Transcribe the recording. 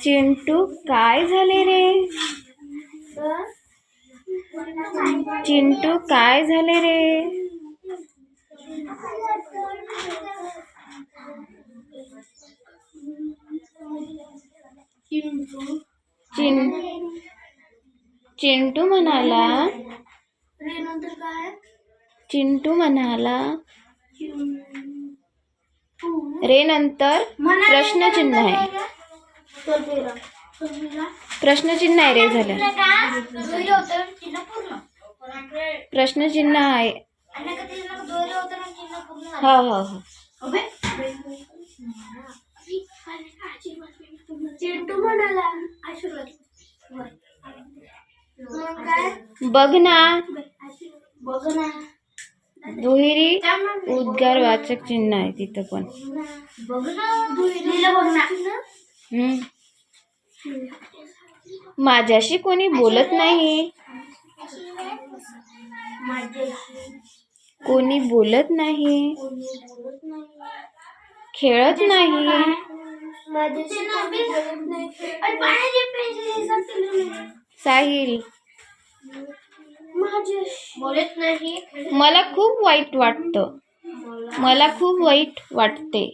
चिंटू काय झाले रे? चिंटू काय झाले रे? चिंटू. चिं चिंटू म्हणाला. चिंटू म्हणाला. रे नंतर प्रश्नचिन्ह आहे. प्रश्नचिन्ह आहे रे झालं. प्रश्नचिन्ह आहे. हो हो हो. काय? बघ ना. बघ ना. दुहेरी उद्गार वाचक चिन्ह आहे तिथं पण. माझ्याशी कोणी बोलत नाही. कोणी बोलत नाही. खेळत नाही. साहिल. बोलत नाही. मला खूप वाईट वाटतं. मला खूप वाईट वाटते.